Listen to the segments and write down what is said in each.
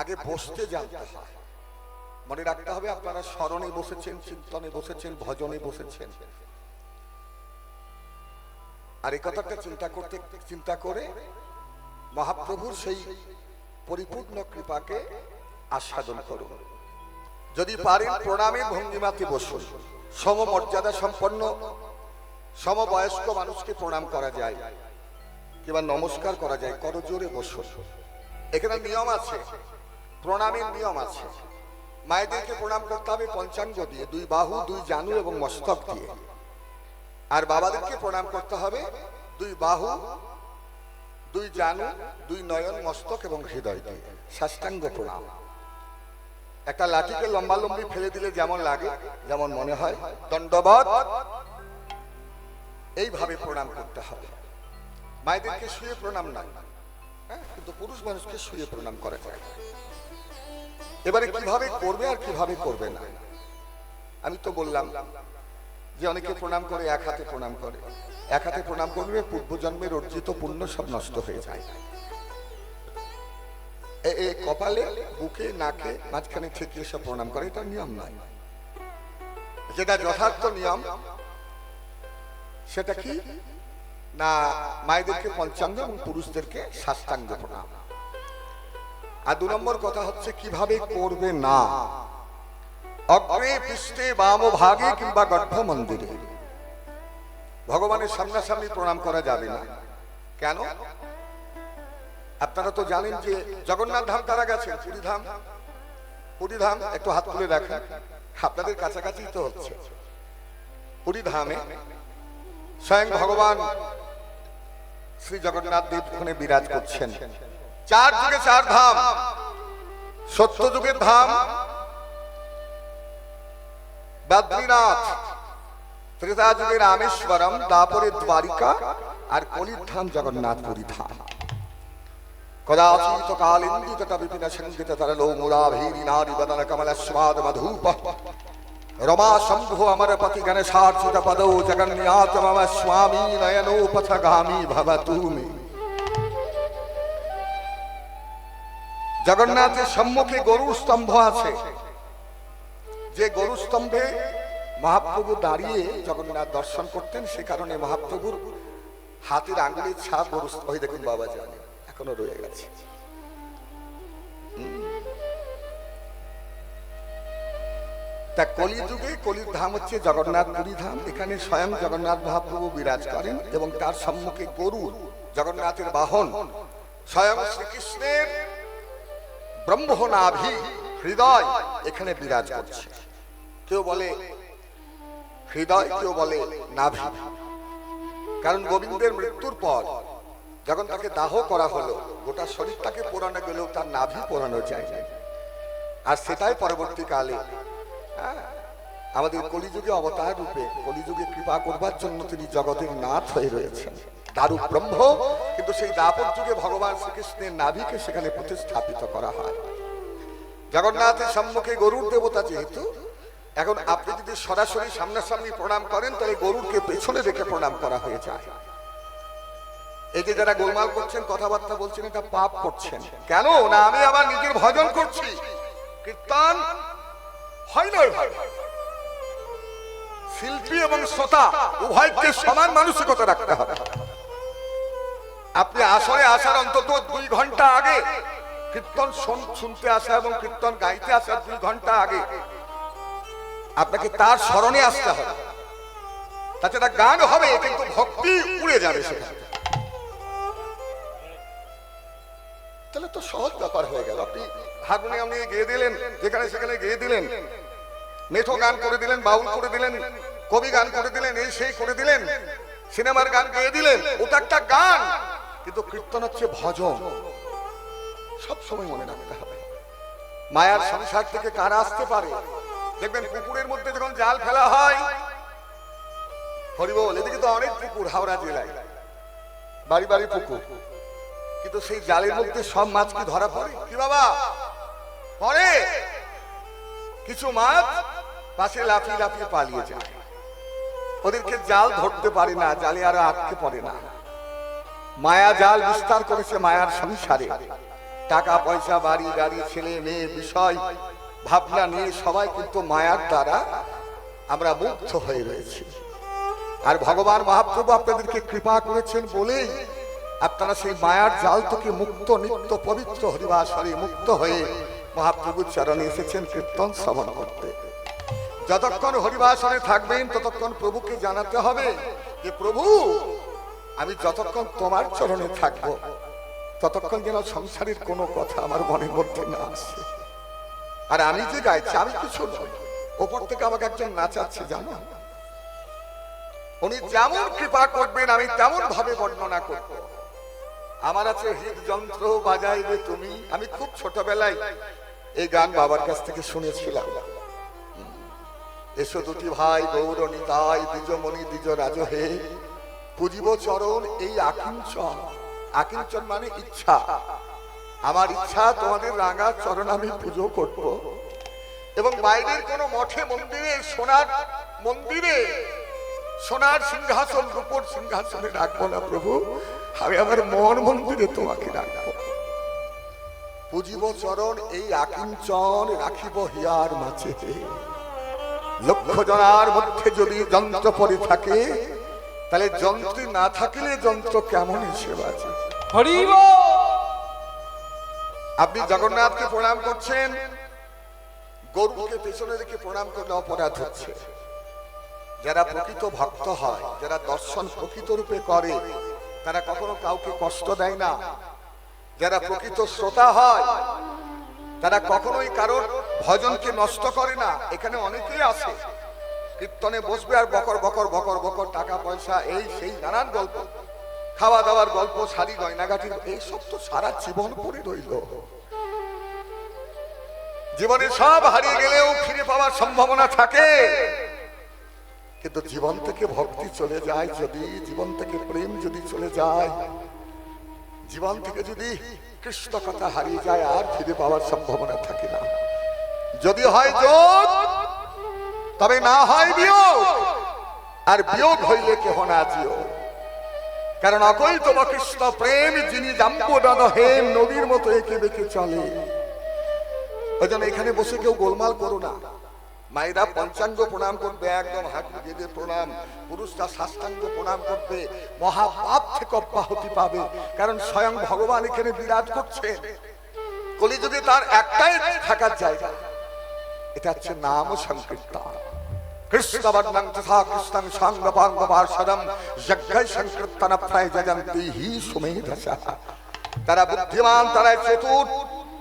আগে বসতে জানতে হয়। মনে রাখতে হবে আপনারা স্মরণে বসেছেন, চিন্তনে বসেছেন, ভজনে বসেছেন। আর এই কথাটা চিন্তা করতে, চিন্তা করে মহাপ্রভুর সেই পরিপূর্ণ কৃপাকে আস্বাদন করুন। যদি পারেন প্রণামে ভঙ্গিমাতে বসুন। সমমর্যাদা সম্পন্ন সমবয়স্ক মানুষকে প্রণাম করা যায়, কিংবা নমস্কার করা যায়, করজোরে বসুন। এখানে নিয়ম আছে প্রণামের নিয়ম আছে। মায়েদেরকে প্রণাম করতে হবে পঞ্চাঙ্গ দিয়ে দুই বাহু দুই জানু এবং মস্তক দিয়ে। আর বাবাদেরকে প্রণাম করতে হবে দুই বাহু দুই জানু দুই নয়ন মস্তক এবং হৃদয় দিয়ে। সাষ্টাঙ্গ প্রণাম। একটা লাঠিকে লম্বা লম্বি ফেলে দিলে যেমন লাগে যেমন মনে হয়। দণ্ডবাদ এইভাবে প্রণাম করতে হবে। মায়েদেরকে শুয়ে প্রণাম নাই। হ্যাঁ, কিন্তু পুরুষ মানুষকে শুয়ে প্রণাম করা যায়। এবারে কীভাবে করবে আর কীভাবে করবে না? আমি তো বললাম যে অনেকে প্রণাম করে, এক হাতে প্রণাম করে। এক হাতে প্রণাম করবে পূর্বজন্মের অর্জিত পুণ্য সব নষ্ট হয়ে যায়। কপালে, বুকে, নাকে মাঝখানে ঠেকিয়ে সব প্রণাম করে, এটা নিয়ম নয়। যেটা যথার্থ নিয়ম, সেটা কি? না, মায়েদেরকে পঞ্চাঙ্গ এবং পুরুষদেরকে সাষ্টাঙ্গ প্রণাম। আর দু নম্বর কথা হচ্ছে কীভাবে করবে না? অগ্রে পৃষ্ঠে বাম ভাগে কিংবা গর্ভ মন্দিরে ভগবানের সামনাসামনি প্রণাম করা যাবে না। কেন? আপনারা তো জানেন যে জগন্নাথ ধাম তারা গেছেন পুরী ধাম। পুরী ধাম একটু হাত তুলে রাখেন আপনাদের কাছাকাছি তো হচ্ছে। পুরী ধামে স্বয়ং ভগবান শ্রী জগন্নাথ দেব ওখানে বিরাজ করছেন। চার যুগে চার ধাম, সত্য যুগের ধাম। বদ্রীনাথ, ত্রেতা যুগের রামেশ্বরম, তারপরে দ্বারিকা আর কলির ধাম। জগন্নাথ পুরী ধাম কদাচিত স্বামী নয়নোপথগামী ভবতু মে। জগন্নাথের সম্মুখে গরুর স্তম্ভ আছে। যে গরু স্তম্ভে মহাপ্রভু দাঁড়িয়ে জগন্নাথ দর্শন করতেন, সে কারণে মহাপ্রভুর হাতের আঙ্গুলের ছাপ গরু স্তম্ভ- দেখুন বাবা জানে, এখনও রয়ে গেছে। তা কলিযুগে কলির ধাম হচ্ছে জগন্নাথ পুরী ধাম এখানে স্বয়ং জগন্নাথ মহাপ্রভু বিরাজ করেন এবং তার সম্মুখে গরু জগন্নাথের বাহন স্বয়ং শ্রীকৃষ্ণের ব্রহ্মনাভি হৃদয় এখানে বিরাজ করছে। কেউ বলে হৃদয় কেউ বলে নাভি। কারণ গোবিন্দের মৃত্যুর পর যখন তাকে দাহ করা হলো গোটা শরীরটাকে পোড়ানো গেলেও তার নাভি পোড়ানো যায়। আর সেটাই পরবর্তীকালে হ্যাঁ, আমাদের কলিযুগে অবতার রূপে কলিযুগে কৃপা করবার জন্য তিনি জগতের নাথ হয়ে রয়েছেন। দারু ব্রহ্ম, কিন্তু সেই দাপর যুগে ভগবান শ্রীকৃষ্ণের নাভিকে সেখানে প্রতিস্থাপিত করা হয়। জগন্নাথের সম্মুখে গরুর দেবতা যেহেতু, এখন আপনি যদি সরাসরি সামনাসামনি প্রণাম করেন, তাহলে গরুরকে পেছনে রেখে প্রণাম করা হয়ে যায়। এই যে যারা গোলমাল করছেন, কথাবার্তা বলছেন, এটা পাপ করছেন। কেন? না, আমি আবার নিজের ভজন করছি। কীর্তন হয় না। শিল্পী এবং শ্রোতা, উভয়কে সমান মানসিকতা রাখতে হবে। আপনি আসরে আসার অন্তত দুই ঘণ্টা আগে কীর্তন শোন- শুনতে আসা এবং কীর্তন গাইতে আসার দুই ঘণ্টা আগে আপনাকে তার স্মরণে আসতে হবে। তাছাড়া গান হবে কিন্তু ভক্তি উড়ে যাবে সেখানে। তাহলে তো সহজ ব্যাপার হয়ে গেল। আপনি হারমোনিয়াম নিয়ে গেয়ে দিলেন যেখানে সেখানে গেয়ে দিলেন। মেঠো গান করে দিলেন বাউল করে দিলেন কবি গান করে দিলেন এই সেই করে দিলেন সিনেমার গান গেয়ে দিলেন ওটা একটা গান। কিন্তু কীর্তন হচ্ছে ভজন সব সময় মনে রাখতে হবে। মায়ার সংসার থেকে কারা আসতে পারে? দেখবেন পুকুরের মধ্যে যখন জাল ফেলা হয়, হরিবল, এদিকে তো অনেক পুকুর হাওড়া জেলায়। বাড়ি বাড়ি পুকুর। কিন্তু সেই জালের মধ্যে সব মাছ কি ধরা পড়ে? কি বাবা? পরে কিছু মাছ পাশে লাফিয়ে লাফিয়ে পালিয়ে যায়। ওদেরকে জাল ধরতে পারে না, জালে আরও আটকে পড়ে না। মায়া জাল বিস্তার করেছে মায়ার সংসারে। টাকা, পয়সা, বাড়ি, গাড়ি, ছেলে, মেয়ে, বিষয়, ভাবনা নিয়ে সবাই কিন্তু মায়ার দ্বারা আমরা মুগ্ধ হয়ে রয়েছি। আর ভগবান মহাপ্রভু আপনাদেরকে কৃপা করেছেন বলেই আপনারা সেই মায়ার জাল থেকে মুক্ত, নিত্য, পবিত্র হরিবাসরে মুক্ত হয়ে মহাপ্রভুর চরণে এসেছেন কীর্তন শ্রবণ করতে। যতক্ষণ হরিবাসনে থাকবেন, ততক্ষণ প্রভুকে জানাতে হবে যে, প্রভু আমি যতক্ষণ তোমার চরণে থাকব, ততক্ষণ যেন সংসারের কোনো কথা আমার মনের মধ্যে না আসে। আর আমি যে গাইছি, আমি কিছু ওপর থেকে আমাকে একজন নাচাচ্ছে, জানো? উনি যেমন কৃপা করবেন, আমি তেমন ভাবে বর্ণনা করব। আমার আছে হৃদযন্ত্র, বাজাইবে তুমি। আমি খুব ছোটবেলায় এই গান বাবার কাছ থেকে শুনেছিলাম। এসো দুটি ভাই, গৌর নিতাই, দ্বিজমণি দ্বিজ রাজ হে। পুজিব চরণ এই আকিঞ্চন। আকিঞ্চন মানে ইচ্ছা। আমার ইচ্ছা, তোমাদের রাঙা চরণ আমি পুজো করব। এবং বাইরের কোন মঠে, মন্দিরে, সোনার মন্দিরে, সোনার সিংহাসন, রূপর সিংহাসনে রাখব না প্রভু। আমি আমার মন মন্দিরে তোমাকে রাখব। পুজিব চরণ এই আকিঞ্চন রাখিব হিয়ার মাঝে। লক্ষ জনার মধ্যে যদি যন্ত্র পড়ে থাকে তাহলে যন্ত্র না থাকলে যন্ত্র কেমন বাজে হরিব! আপনি জগন্নাথকে প্রণাম করছেন গরুকে পেছনে রেখে প্রণাম করলে অপরাধ হচ্ছে। যারা প্রকৃত ভক্ত হয় যারা দর্শন প্রকৃত রূপে করে তারা কখনো কাউকে কষ্ট দেয় না। যারা প্রকৃত শ্রোতা হয় তারা কখনোই কারোর ভজনকে নষ্ট করে না। এখানে অনেকেই আছে। কীর্তনে বসবে আর বকর বকর বকর বকর, টাকা, পয়সা, এই সেই নানান গল্প। খাওয়া দাওয়ার গল্প, শাড়ি, গয়নাগাটির এইসব তো সারা জীবন পড়ে রইল। জীবনে সব হারিয়ে গেলেও ফিরে পাওয়ার সম্ভাবনা থাকে। কিন্তু জীবন থেকে ভক্তি চলে যায় যদি, জীবন থেকে প্রেম যদি চলে যায়, জীবন থেকে যদি কৃষ্ণ কথা হারিয়ে যায়, আর ফিরে পাওয়ার সম্ভাবনা থাকে না। যদি হয় যোগ তবে না হয় বিয়োগ। আর বিয়োগ হইলে কেহ না জিও। কারণ অকৈতব কৃষ্ণ প্রেম যিনি জাম্বুদান হেম নদীর মতো একে বেঁকে চলে। ওই জন্য এখানে বসে কেউ গোলমাল করো না। মায়েরা পঞ্চাঙ্গ প্রণাম করবে, একদম হাঁটু গেঁদে প্রণাম। পুরুষরা সাষ্টাঙ্গ প্রণাম করবে, মহাপাপ থেকে অব্যাহতি পাবে। কারণ স্বয়ং ভগবান এখানে বিরাজ করছে কলিযুগে তার একটাই থাকার জায়গা। এটা হচ্ছে নাম সংকীর্তন। কৃষ্ণবর্ণং তথা কৃষ্ণং সাঙ্গপাঙ্গপার্ষদম যজ্ঞৈ সংকীর্তন প্রায় জয়ন্তি হি সুমেধসা। তারা বুদ্ধিমান তারা চতুর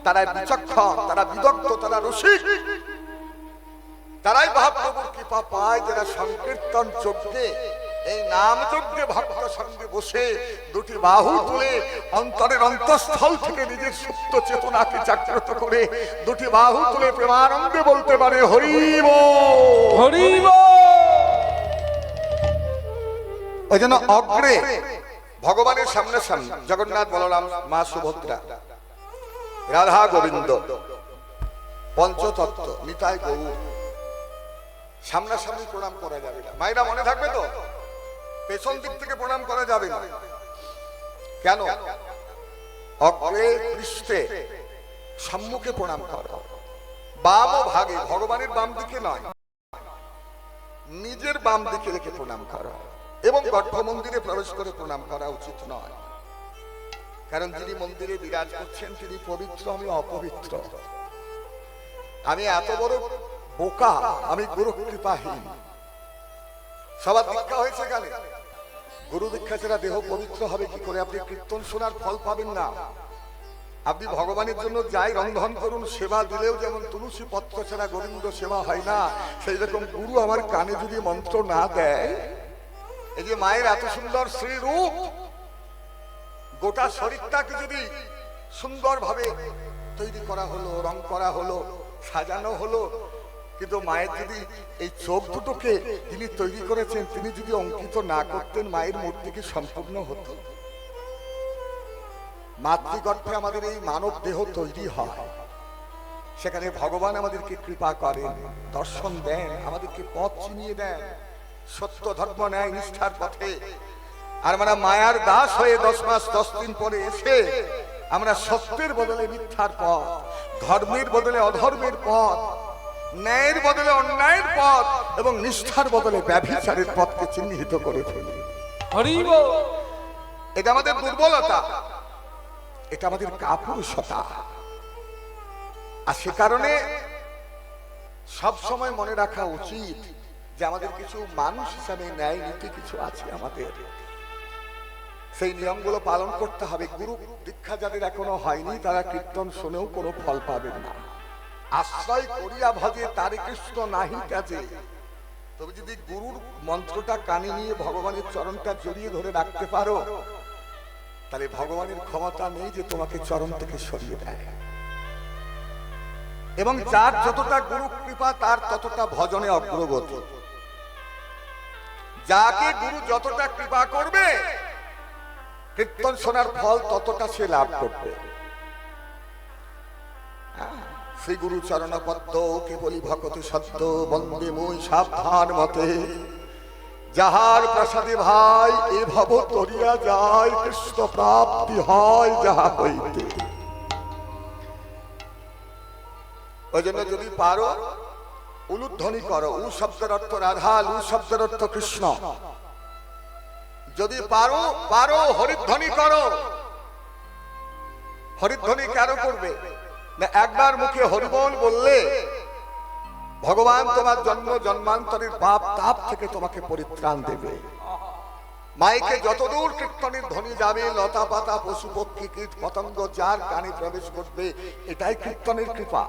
তারা বিচক্ষণ তারা বিদগ্ধ তারা রসিক। তারাই মহাপ্রভুর কৃপা পায় যারা সংকীর্তন যজ্ঞে এই নাম যজ্ঞে ভক্ত সঙ্গে বসে দুটি বাহু তুলে অন্তরের অন্তঃস্থল থেকে নিজের সুপ্ত চেতনাকে জাগ্রত করে দুটি বাহু তুলে প্রেমানন্দে বলতে পারে হরিব! হরিব! ওই জন্য অগ্রে ভগবানের সামনে সামনে জগন্নাথ বলরাম মা সুভদ্রা রাধা গোবিন্দ পঞ্চতত্ত্ব নিতাই গৌর সামনাসামনি প্রণাম করা যাবে। না মায়েরা মনে থাকবে তো? পেছন দিক থেকে প্রণাম করা যাবে না। কেন? অগ্রে পৃষ্ঠে সম্মুখে প্রণাম করো। বাম ও ভাগে, ভগবানের বাম দিকে নয়। নিজের বাম দিকে রেখে প্রণাম করা। এবং গর্ভ মন্দিরে প্রবেশ করে প্রণাম করা উচিত নয়। কারণ যিনি মন্দিরে বিরাজ করছেন, তিনি পবিত্র আমি অপবিত্র। আমি এত বড় বোকা, আমি গুরু কৃপাহীন সবার দীক্ষা হয়েছে কেন গুরু দীক্ষা ছাড়া দেহ পবিত্র হবে কি করে? আপনি কীর্তন শোনার ফল পাবেন না। আপনি ভগবানের জন্য যাই রন্ধন করুন, সেবা দিলেও যেমন তুলসী পত্র ছাড়া গোবিন্দ সেবা হয় না, সেই রকম গুরু আমার কানে যদি মন্ত্র না দেয়, এই যে মায়ের এত সুন্দর শ্রীরূপ, গোটা শরীরটাকে যদি সুন্দরভাবে তৈরি করা হলো, রং করা হলো, সাজানো হলো কিন্তু মায়ের যদি এই চোখ দুটোকে তিনি তৈরি করেছেন, তিনি যদি অঙ্কিত না করতেন, মায়ের মূর্তি কি সম্পূর্ণ হতো? মাতৃগর্ভে আমাদের এই মানব দেহ তৈরি হয়। সেখানে ভগবান আমাদেরকে কৃপা করেন, দর্শন দেন, আমাদেরকে পথ চিনিয়ে দেন, সত্য ধর্ম, ন্যায় নিষ্ঠার পথে। আর মানে মায়ার দাস হয়ে দশ মাস, দশ দিন পরে এসে আমরা সত্যের বদলে মিথ্যার পথ, ধর্মের বদলে অধর্মের পথ ন্যায়ের বদলে অন্যায়ের পথ এবং নিষ্ঠার বদলে ব্যভিচারের পথকে চিহ্নিত করে ফেলি। এটা আমাদের দুর্বলতা। এটা আমাদের কাপুরুষতা। আর সে কারণে সব সময় মনে রাখা উচিত যে আমাদের কিছু মানুষ হিসাবে ন্যায় নীতি কিছু আছে আমাদের। সেই নিয়মগুলো পালন করতে হবে। গুরু দীক্ষা যাদের এখনও হয়নি তারা কীর্তন শুনেও কোনো ফল পাবেন না। আশ্রয় করিয়া ভজে তারে কৃষ্ণ নাহি কাজে। তবে যদি গুরুর মন্ত্রটা কানে নিয়ে ভগবানের চরণটা জড়িয়ে ধরে রাখতে পারো, তাহলে ভগবানের ক্ষমতা নেই যে তোমাকে চরণ থেকে সরিয়ে দেয়। এবং যার যতটা গুরু কৃপা, তার ততটা ভজনে অগ্রগতি। যাকে গুরু যতটা কৃপা করবে, কীর্তন শোনার ফল ততটা সে লাভ করবে। শ্রী গুরু চরণ পদ্ম কেবলি ভকত সত্য, বন্দে মই সাবধান মতে। যাহার প্রসাদে ভাই, এ ভব তরিয়া যায়, কৃষ্ণ প্রাপ্তি হয় যাহা হইতে। ওই জন্য যদি পারো, উলুধ্বনি করো, উ শব্দের অর্থ রাধা, লু শব্দের অর্থ কৃষ্ণ। যদি পারো পারো, হরিধ্বনি করো। হরিধ্বনি কেন করবে? না, একবার মুখে হরিবল বললে, ভগবান তোমার জন্ম জন্মান্তরের পাপ তাপ থেকে তোমাকে পরিত্রাণ দেবে। মাইকে যতদূর কীর্তনের ধ্বনি যাবে, লতা পাতা, পশু পক্ষী, কীট পতঙ্গ, যার কানে প্রবেশ করবে, এটাই কীর্তনের কৃপা।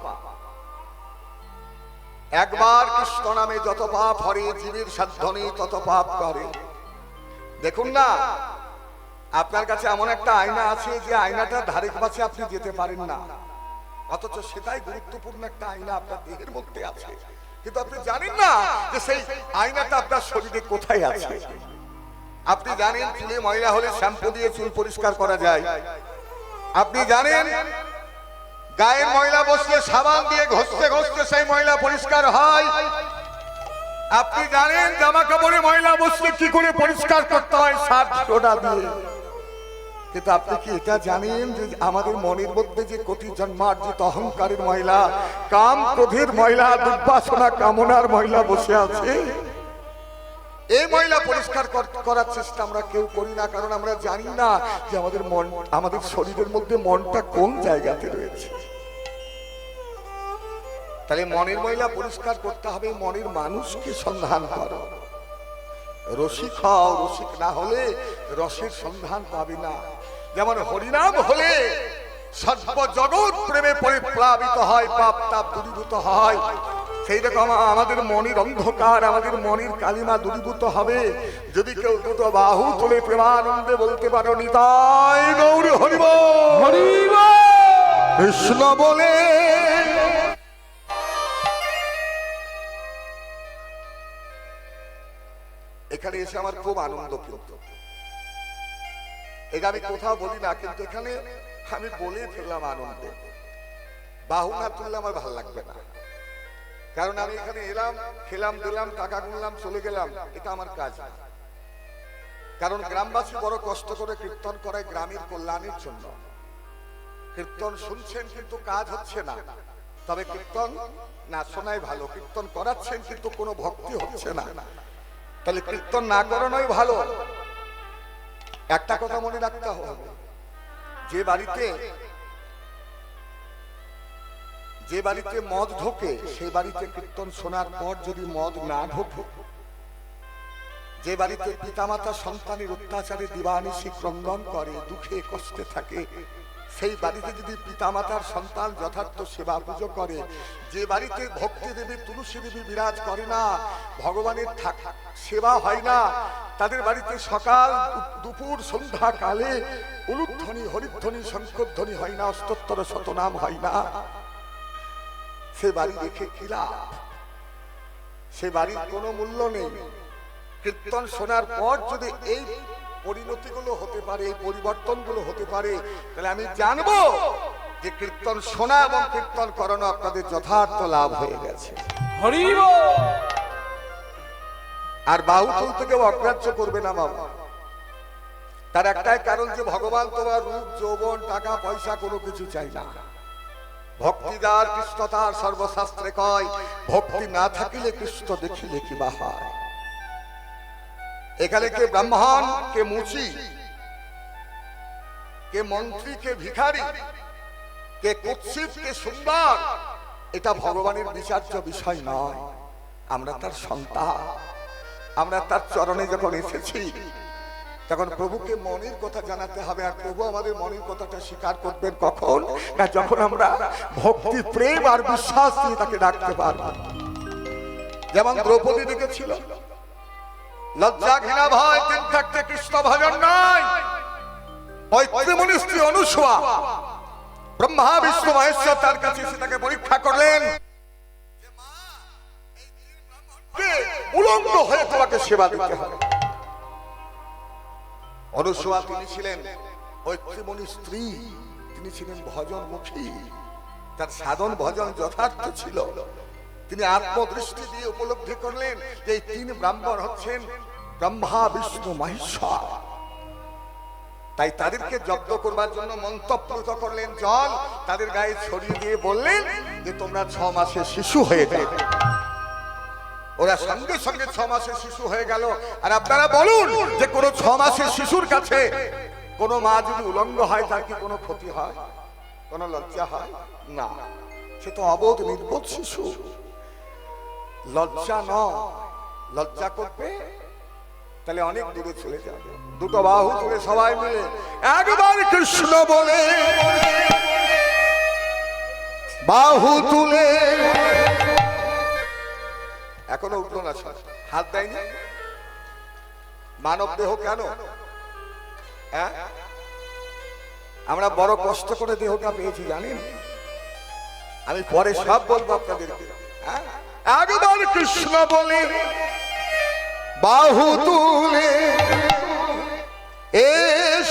একবার কৃষ্ণ নামে যত পাপ হরে, জীবের সাধ্যনে তত পাপ করে। দেখুন না, আপনার কাছে এমন একটা আয়না আছে যে আয়নাটা ধারে কাছে আপনি যেতে পারেন না। অথচ সেটাই গুরুত্বপূর্ণ একটা আয়না আপনার দেহের মধ্যে আছে। কিন্তু আপনি জানেন না যে সেই আয়নাটা আপনার শরীরে কোথায় আছে? আপনি জানেন চুলে ময়লা হলে শ্যাম্পু দিয়ে চুল পরিষ্কার করা যায়। আপনি জানেন গায়ে ময়লা বসলে সাবান দিয়ে ঘষতে ঘষতে সেই ময়লা পরিষ্কার হয়। আপনি জানেন জামা কাপড়ে ময়লা বসলে কি করে পরিষ্কার করতে হয়? সাত সোডা দিয়ে। কিন্তু আপনি কি এটা জানেন যে আমাদের মনের মধ্যে যে কোটি জন্মার্জিত অহংকারের ময়লা, কাম ক্রোধের ময়লা, দুর্বাসনা কামনার ময়লা বসে আছে? এই ময়লা পরিষ্কার কর- করার চেষ্টা আমরা কেউ করি না, কারণ আমরা জানি না যে আমাদের মন, আমাদের শরীরের মধ্যে মনটা কোন জায়গাতে রয়েছে। তাহলে মনের ময়লা পরিষ্কার করতে হবে, মনের মানুষকে সন্ধান করো। রসিক হও রসিক না হলে রসের সন্ধান পাবি না। যেমন হরিনাম হলে সর্ব জগৎ প্রেমে পরিপ্লাবিত হয় পাপ তাপ দূরীভূত হয়। সেই রকম আমাদের মনের অন্ধকার আমাদের মনের কালিমা দূরীভূত হবে। যদি কেউ দুটো বাহু তুলে প্রেমানন্দে বলতে পারো নিতাই গৌরী হরিব হরি বল কৃষ্ণ বলে এখানে এসে আমার খুব আনন্দ কিন্তু এটা আমি কোথাও বলি না, কিন্তু এখানে আমি বলে ফেললাম আনন্দে। বাহু না তুললে আমার ভালো লাগবে না। কারণ আমি এখানে এলাম, খেলাম, দিলাম, টাকা গুনলাম, চলে গেলাম, এটা আমার কাজ কারণ গ্রামবাসী বড় কষ্ট করে কীর্তন করে গ্রামের কল্যাণের জন্য। কীর্তন শুনছেন কিন্তু কাজ হচ্ছে না। তবে কীর্তন না শোনাই ভালো, কীর্তন করাচ্ছেন কিন্তু কোনো ভক্তি হচ্ছে না। তাহলে কীর্তন না করানোই ভালো। একটা কথা মনে রাখতে হবে। যে বাড়িতে যে বাড়িতে মদ ঢোকে সেই বাড়িতে কীর্তন শোনার পর যদি মদ না ঢোকে, যে বাড়িতে পিতামাতা সন্তানের অত্যাচারে দিবানিশি ক্রন্দন করে, দুঃখে কষ্টে থাকে সেই বাড়িতে যদি পিতামাতার সন্তান যথার্থ সেবা পুজো করে, যে বাড়িতে ভক্তি দেবী, তুলসী দেবী বিরাজ করে না, ভগবানের সেবা হয় না, তাদের বাড়িতে সকাল, দুপুর, সন্ধ্যা কালে উলুধ্বনি, হরিধ্বনি, শঙ্করধ্বনি হয় না অস্তোত্তর শতনাম হয় না। সে বাড়ি দেখে কি লাভ? সে বাড়ির কোনো মূল্য নেই। কীর্তন শোনার পর যদি এই পরিণতিগুলো হতে পারে এই পরিবর্তনগুলো হতে পারে তাহলে আমি জানব যে কীর্তন শোনা এবং কীর্তন করানো আপনাদের যথার্থ লাভ হয়ে গেছে। আর বাহু তুলতে কেউ অগ্রাহ্য করবে না বাবা। তার একটাই কারণ যে ভগবান তোমার রূপ যৌবন টাকা পয়সা কোনো কিছু চাই না। ভক্তিদার কৃষ্ণ তার সর্বশাস্ত্রে কয় ভক্তি না থাকিলে কৃষ্ণ দেখিলে কি বা হয়। এখানে কে ব্রাহ্মণ, কে মুচি, কে মন্ত্রী, কে ভিখারি, কে কুৎসিত, কে সুন্দর, এটা ভগবানের বিচার্য বিষয় নয়। আমরা তার সন্তান। আমরা তার চরণে যখন এসেছি, তখন প্রভুকে মনের কথা জানাতে হবে, আর প্রভু আমাদের মনের কথাটা স্বীকার করবেন কখন? না, যখন আমরা ভক্তি, প্রেম আর বিশ্বাস দিয়ে তাকে ডাকতে পারব। যেমন দ্রৌপদী দেখেছিল লজ্জা ঘৃণা ভয় তিন কৃষ্ণ ভজন নয় স্ত্রী অনুসুয়া, ব্রহ্মা, বিষ্ণু, মহেশ্বর তার কাছে তাকে পরীক্ষা করলেন। উলঙ্গ হয়ে তোমাকে সেবা দিতে হবে। অনুসুয়া তিনি ছিলেন ঐত্রিমণি স্ত্রী, তিনি ছিলেন ভজনমুখী তার সাধন ভজন যথার্থ ছিল। তিনি আত্মদৃষ্টি দিয়ে উপলব্ধি করলেন যে এই তিন ব্রাহ্মণ হচ্ছেন ব্রহ্মা, বিষ্ণু, মহেশ্বর। তাই তাদেরকে জব্দ করবার জন্য মন্তপ্রত করলেন জল। তাদের গায়ে ছড়িয়ে দিয়ে বললেন যে, তোমরা ছ মাসে শিশু হয়ে যাবে ওরা সঙ্গে সঙ্গে ছ মাসের শিশু হয়ে গেল। আর আপনারা বলুন যে, কোনো ছ মাসের শিশুর কাছে কোনো মা যদি উলঙ্গ হয়, তার কি কোনো ক্ষতি হয়? কোনো লজ্জা হয়? না। সে তো অবোধ নির্বোধ শিশু। লজ্জা ন লজ্জা করবে? তাহলে অনেক দূরে চলে যাবে। দুটো বাহু তুলে সবাই মিলে একবার কৃষ্ণ বলে, বাহু তুলে। এখনও উঠল না সব। হাত দেয়নি? মানব দেহ কেন? হ্যাঁ? আমরা বড় কষ্ট করে দেহটা পেয়েছি, জানেন? আমি পরে সব বলব আপনাদেরকে। হ্যাঁ? একবার কৃষ্ণ বলে বাহু তুলে এ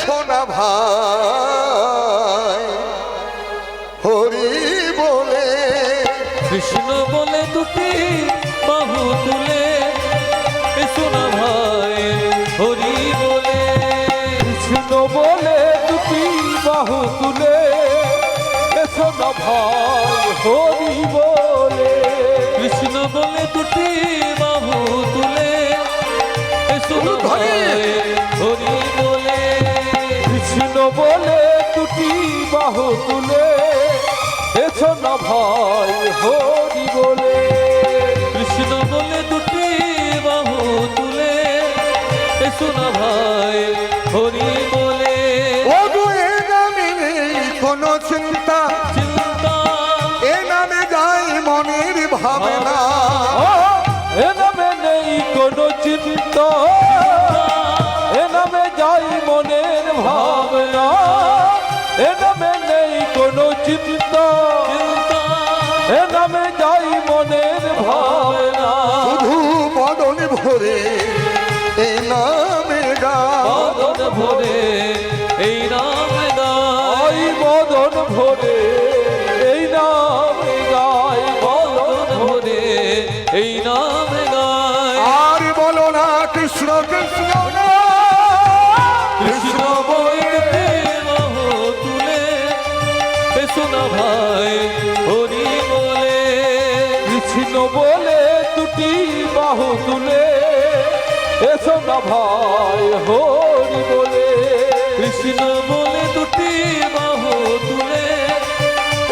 সোনা ভাই। হরি বলে কৃষ্ণ বলে দুটি বাহু তুলে এসো না ভাই। হরি বলে কৃষ্ণ বলে দুটি বাহু তুলে এসো না ভাই। হরি বলে বলে দুটি বাহু তুলে হরি বলে। কৃষ্ণ বলে দুটি বাহু তুলে এসো না ভাই হরি বলে। কৃষ্ণ বলে দুটি বাহু তুলে এসো না ভাই হরি বলে। ও এ কোনো চিন্তা এই নাম গাই বদন ভরে এই নাম গাই বদন ভরে এই নাম গাই আর বলো না কৃষ্ণ কৃষ্ণ না কৃষ্ণ বইতে বাহু তুলে এসো ভাই হরি বলে। কৃষ্ণ বলে দুটি বাহু তুলে এসো না ভাই, হরি বলে। কৃষ্ণ বলে দুটি বাহু তুলে।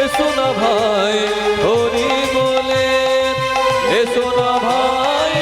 এসো না ভাই, হরি বলে। এসো না ভাই